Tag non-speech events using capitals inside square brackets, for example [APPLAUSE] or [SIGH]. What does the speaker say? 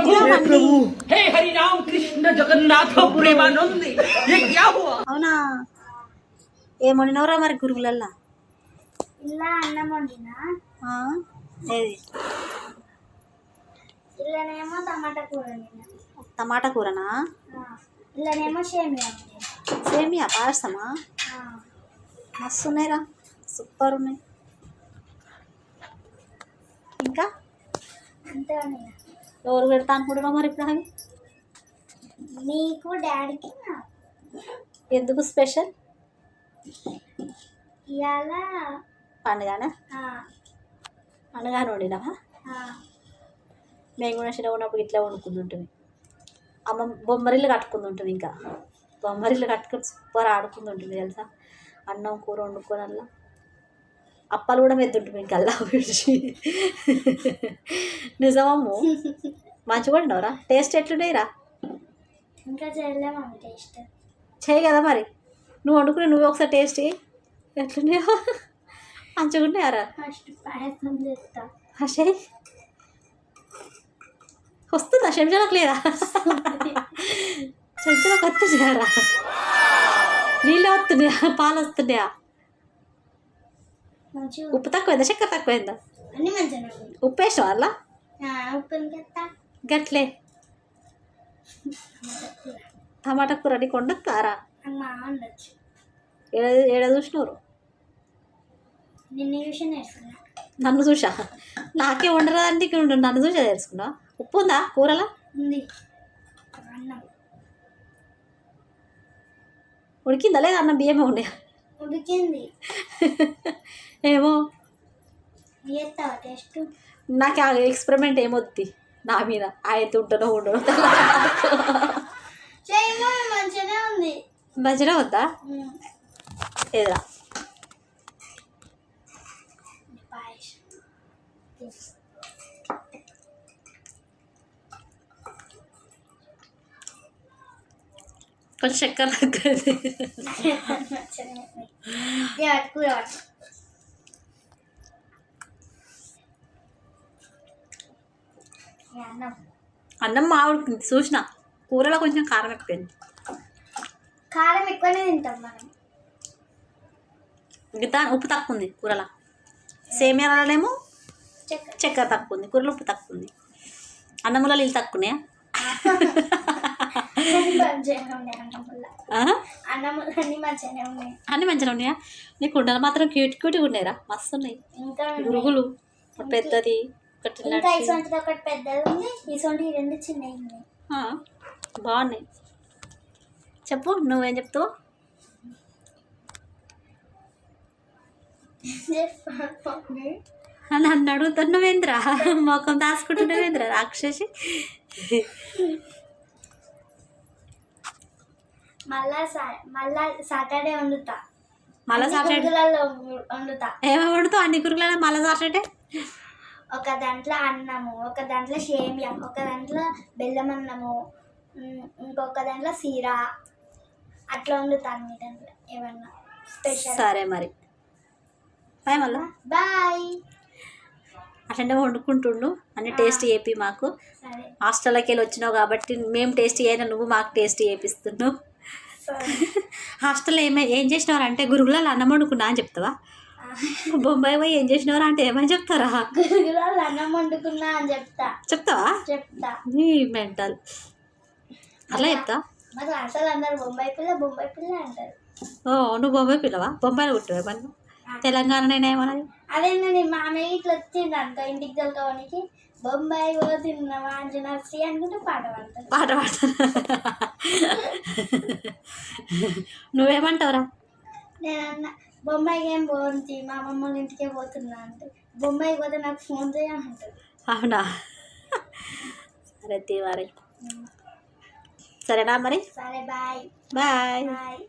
प्रभु हे प्रभु हे हरि राम कृष्ण जगन्नाथ प्रेमानंद ये क्या हुआ అవునా ఏం వండినవరా మరి గురుగులల్లా ఇలా అన్నం వండినా ఆ? ఏది ఇలానేమో టమాటా కూర వండినా టమాటా కూరనా ఆ, ఇలానేమో సేమియా వండినా సేమియా పాయసమా ఆ, మస్తు ఉన్నాయిరా సూపర్ ఉన్నాయి ఇంకా అంతే వండినా ఎవరు పెడతా అనుకుంటున్నావు మరి ఇప్పుడు అవి నీకు డాడీకి ఎందుకు స్పెషల్? ఇవాళ పండుగనా? పండుగ వండినావా? మేము కూడా చిన్న ఉన్నప్పుడు ఇట్లా వండుకుంటుంటుంది అమ్మ బొమ్మరిల్లు కట్టుకుంటుంటుంది ఇంకా. బొమ్మరిల్లు కట్టుకొని సూపర్ ఆడుకుంటుంటుంది తెలుసా? అన్నం కూర వండుకొని అలా. అప్పాలు కూడా మెద్దుంటుంది ఇంకా అల్లా విడిచి నిజమమ్ము. మంచిగా వండినవరా? టేస్ట్ ఎట్లున్నాయిరా? ఇంకా చేయలేము టేస్ట్. చేయి కదా మరి. నువ్వు వండుకుని నువ్వు ఒకసారి టేస్ట్ ఎట్లున్నాయో. మంచిగా ఉన్నాయారా? అషయ్ వస్తుందా? శంషాలకు లేదా? శంషాలకు వస్తుందా నీళ్ళు వస్తున్నాయా? పాలు వస్తున్నాయా? ఉప్పు తక్కువైందా? చక్కెర తక్కువైందా? అన్ని మంచిగా ఉన్నాయి. ఉప్పు వేసాం వల్ల ఆ, ఉప్పు ఇంకెత్తా గట్లే. టమాటా కూర నీకు వండొస్తారా? అమ్మ ఉండొచ్చు ఏడ ఏడ చూసినವರು నిన్ను చూసి? నాకే వండరాదంటే ఇక్కడ ఉండు నన్ను చూసా తెలుసుకున్నా ఉప్పు ఉందా కూరలా? ఉడికిందా లేదా? అన్నం బియ్యమే ఉండే. ఉడికింది. [LAUGHS] ఏమో? నాకు ఆ ఎక్స్పెరిమెంట్ ఏమొద్ది? నా మీద. ఆయన ఉంటనో ఉండడో ఉంది. మంచిగా వద్దా ఏదా కొంచెం చక్కెర [LAUGHS] అన్నం అన్నం మామిడి చూసిన? కూరలో కొంచెం కారం ఎక్కువైంది కారం ఎక్కువనే తింటాం మనం. మిగతా ఉప్పు తక్కువ ఉంది కూరలో. సేమియాలనేమో చక్కెర. చక్కెర తక్కువ ఉంది కూరలో ఉప్పు తక్కువ ఉంది. అన్నములో నీళ్ళు తక్కువనే? అన్ని మంచిగా ఉన్నాయా నీ కుండలు మాత్రం క్యూట్ క్యూట్గా ఉన్నాయిరా. మస్తు ఉన్నాయి. గురుగులు పెద్దది. ఒకటి ఇంకా నడిచి. ఇసొంటిది ఒకటి పెద్దది ఉంది. ఇసొంటి ఈ రెండు చిన్నవి ఉన్నాయి. బాగున్నాయి. చెప్పు నువ్వేం చెప్తావు? నన్ను అడుగుతున్నావేంద్రా మొఖం దాచుకుంటున్నావేంద్రా రాక్షసి? మళ్ళా మళ్ళా సాటర్డే వండుతా. మళ్ళా సాటర్డే? వండుతా. ఏమేమి వండుతావు? అన్ని కురుకుల మళ్ళా సాటర్డే? ఒక దాంట్లో అన్నము ఒక దాంట్లో సేమియా ఒక దాంట్లో బెల్లం అన్నము ఇంకొక దాంట్లో సీరా. అట్లా వండుతా అన్ని దాంట్లో ఏమన్నా స్పెషల్? సరే మరి. బాయ్ మళ్ళా. బాయ్ అట్లనే వండుకుంటుండు. అన్ని టేస్ట్ చేపి మాకు. హాస్టల్లోకి వెళ్ళి వచ్చినావు కాబట్టి మేము టేస్ట్ అయినా నువ్వు మాకు టేస్ట్ చేపిస్తున్నావు. [LAUGHS] హాస్టల్లో ఏమై ఏం చేసినావు అంటే గురుగులలో అన్నం వండుకున్నా అని చెప్తావా? బొంబాయి పోయి ఏం చేసినవరా అంటే ఏమని చెప్తారా? గురుగులలో అన్నం వండుకున్నా అని చెప్తా. చెప్తావా? చెప్తా. నీ మెంటల్. అట్లా చెప్తా మా క్లాసులు అందరు బొంబాయి పిల్ల బొంబాయి పిల్ల అంటారు. ఓ నువ్వు బొంబాయి పిల్లవా? బొంబాయిలో పుట్టావా మనం తెలంగాణ నేనేమన్నది అదేంటండి మామయ్య ఇట్లా వచ్చిండు అనుకో ఇంటికి తొలకోనికి బొంబాయి పోతున్నావా అంజనా శ్రీ అనుకుంటే పాట పాడతారు పాట పాడతా నువ్వేమంటావురా? నేను అన్న బొంబాయికి ఏం పోతుంది మా అమ్మమ్మ వాళ్ళ ఇంటికే పోతున్నా అంటే బొంబాయికి పోతే నాకు ఫోన్ చేయని అంటారు అవునా? సరే తీ మరి సరేనా మరి? సరే బాయ్. బాయ్. బాయ్.